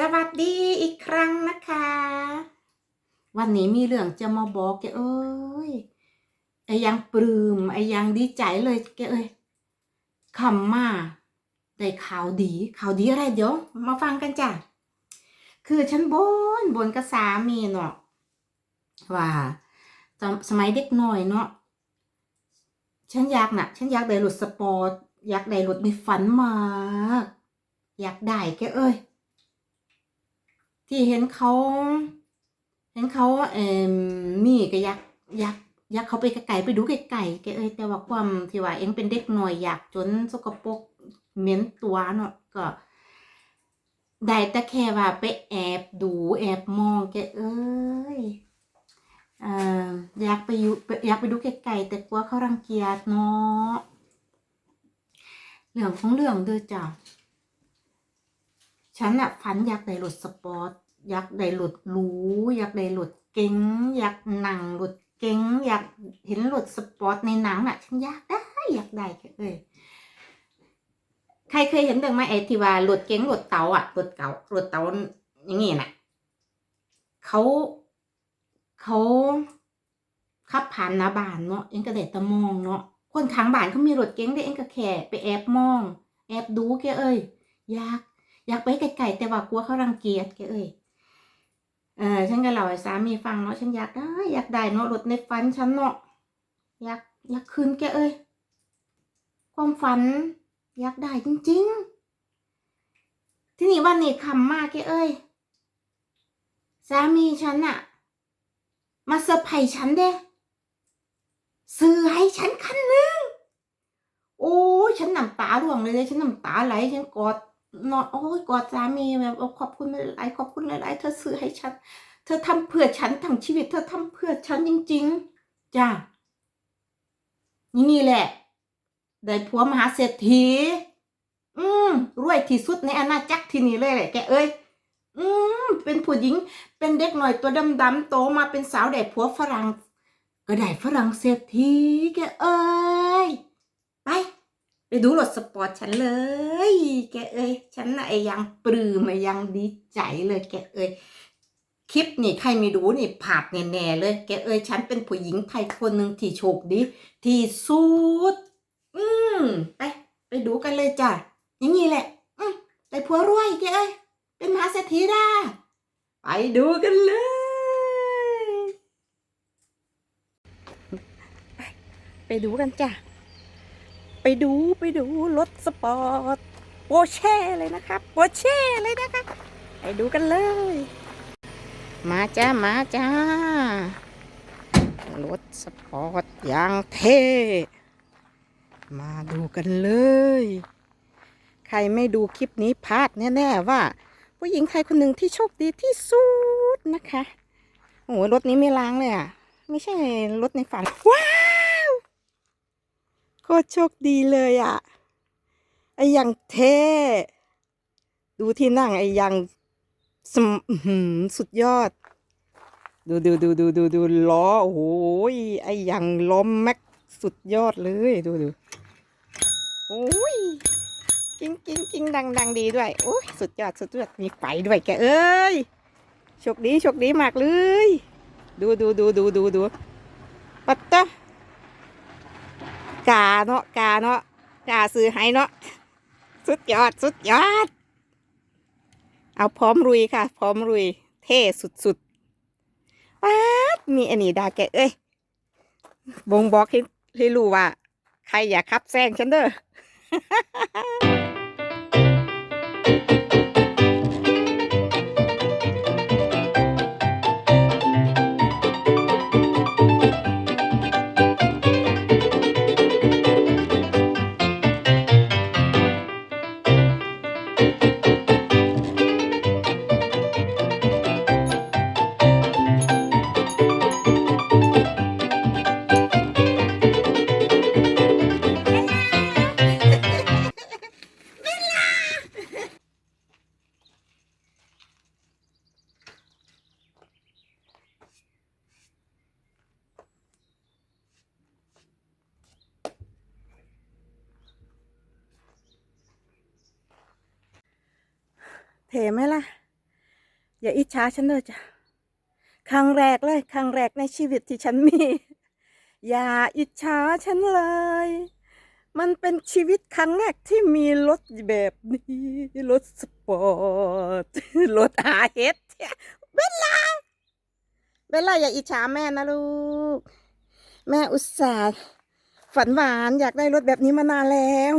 สวัสดีอีกครั้งนะคะ วันนี้มีเรื่องจะมาบอกแกเอ้ยไอ้ยังปลื้มไอ้ยังดีใจเลยแกเอ้ยคำมาได้ข่าวดีข่าวดีอะไรเดี๋ยว มาฟังกันจ้ะคือฉันบนบนกับสามีเนาะว่าตอนสมัยเด็กน้อยเนาะฉันอยากน่ะ ฉันอยากได้รถสปอร์ตอยากได้รถในฝันมาก อยากได้แกเอ้ย ที่เห็นเขาเห็นเขาเอ่อมีก็อยากอยากอยากเขาไปไกลไปดูไกลๆแกเอ้ยแต่ว่าความที่ว่าเองเป็นเด็กหน่อยอยากจนสกปรกเหม็นตัวเนาะก็ได้แต่แค่ว่าไปแอบดูแอบมองแกเอ้ยเอ่ออยากไปอยู่อยากไปดูไกลๆแต่กลัวเขารังเกียจเนาะเรื่องของเรื่องด้อจ้ะ ฉันอะฝันอยากได้รถสปอร์ตอยากได้รถหรูอยากได้รถเก๋งอยากนั่งรถเก๋งอยากเห็นรถสปอร์ตในหนังอะฉันอยากได้อยากได้แค่เอ้ยใครเคยเห็นเดิงไหมไอทีว่ารถเก๋งรถเต๋าอะรถเก๋ารถเต๋าอย่างงี้น่ะเขาเขาขับผ่านหน้าบ้านเนาะเอ็งก็ได้แต่มองเนาะคนข้างบ้านเขามีรถเก๋งได้เอ็งก็แค่ไปแอบมอง แอบดูแกเอ้ยอยาก อยากไปไกลๆแต่ว่ากลัวเขารังเกียจแกเอ้ยเออฉันก็เล่าให้สามีฟังเนาะฉันอยากได้อยากได้เนาะรถในฝันฉันเนาะอยากอยากคืนแกเอ้ยความฝัน อยากได้จริง ๆ ที่นี่วันนี้คำมากแกเอ้ยสามีฉันอะมาเซอร์ไพรส์ฉันเด้ซื้อให้ฉันคันหนึง โอ้ฉันน้ำตาร่วงเลยเลยฉันน้ำตาไหลฉันกอด นอนโอ้ยกอดสามีแบบขอบคุณหลายขอบคุณหลายๆเธอซื้อให้ฉัน เธอทำเพื่อฉันทั้งชีวิต เธอทำเพื่อฉันจริง ๆจ้านี่นี่แหละ ได้ผัวมหาเศรษฐี อืมรวยที่สุดในอาณาจักรที่นี่เลยแหละแกเอ้ย อืมเป็นผู้หญิง เป็นเด็กหน่อยตัวดำๆโตมาเป็นสาวได้ผัวฝรั่ง ก็ได้ฝรั่งเศรษฐีแกเอ้ย ไปดูรถสปอร์ตฉันเลย แกเอ้ยฉันน่ะไอ้ยังปลื้มไอ้ยังดีใจเลยแกเอ้ยคลิปนี่ใครไม่ดูนี่ผาดแน่ๆเลย แกเอ้ยฉันเป็นผู้หญิงไทยคนหนึ่งที่โชคดีที่สุด อืมไปไปดูกันเลยจ้ะอย่างนี้แหละ อืมแต่ผัวรวยแกเอ้ยเป็นมหาเศรษฐีได้ไปดูกันเลยไปไปดูกันจ้ะ ดูไปดูรถสปอร์ตโปเช่เลยนะครับโปเช่เลยนะครับไปดูกันเลย มาจ้ามาจ้ารถสปอร์ตอย่างเท่มาดูกันเลย ใครไม่ดูคลิปนี้พลาดแน่ๆว่า ผู้หญิงไทยคนหนึ่งที่โชคดีที่สุดนะคะโอ้โหรถนี้ไม่ล้างเลยอะ ไม่ใช่รถในฝันว้า คตรโชคดีเลยอะ ไอ้ยังเท่ดูที่นั่งไอ้ยังสมสุดยอด ดูดูดูดูดูดูล้อ โอ้โหไอ้ยังล้อมแม็กสุดยอดเลยดูดูโอ้ยกิ้งกิ้งกิ้งดังดังดีด้วยโอ้ยสุดยอดสุดยอดมีไฟด้วยแกเอ้ยโชคดีโชคดีมากเลย ดูดูดูดูดูดูปัตตะ กาเนาะกาเนาะกาซื้อให้เนาะสุดยอดสุดยอด เอาพร้อมรุยค่ะ พร้อมรุย เท่สุดๆว้ามีอันนี้ดาแกเอ้ยบ่งบอกให้ให้รู้ว่า ใครอยากขับแซงฉันเด้อ เทไหมล่ะ อย่าอิจฉาฉันเลยจ้ะครั้งแรกเลยครั้งแรกในชีวิตที่ฉันมี อย่าอิจฉาฉันเลย มันเป็นชีวิตครั้งแรกที่มีรถแบบนี้รถสปอร์ตรถอาเฮดเบลล่าเบลล่าอย่าอิจฉาแม่นะลูก แม่อุตส่าห์ฝันหวานอยากได้รถแบบนี้มานานแล้ว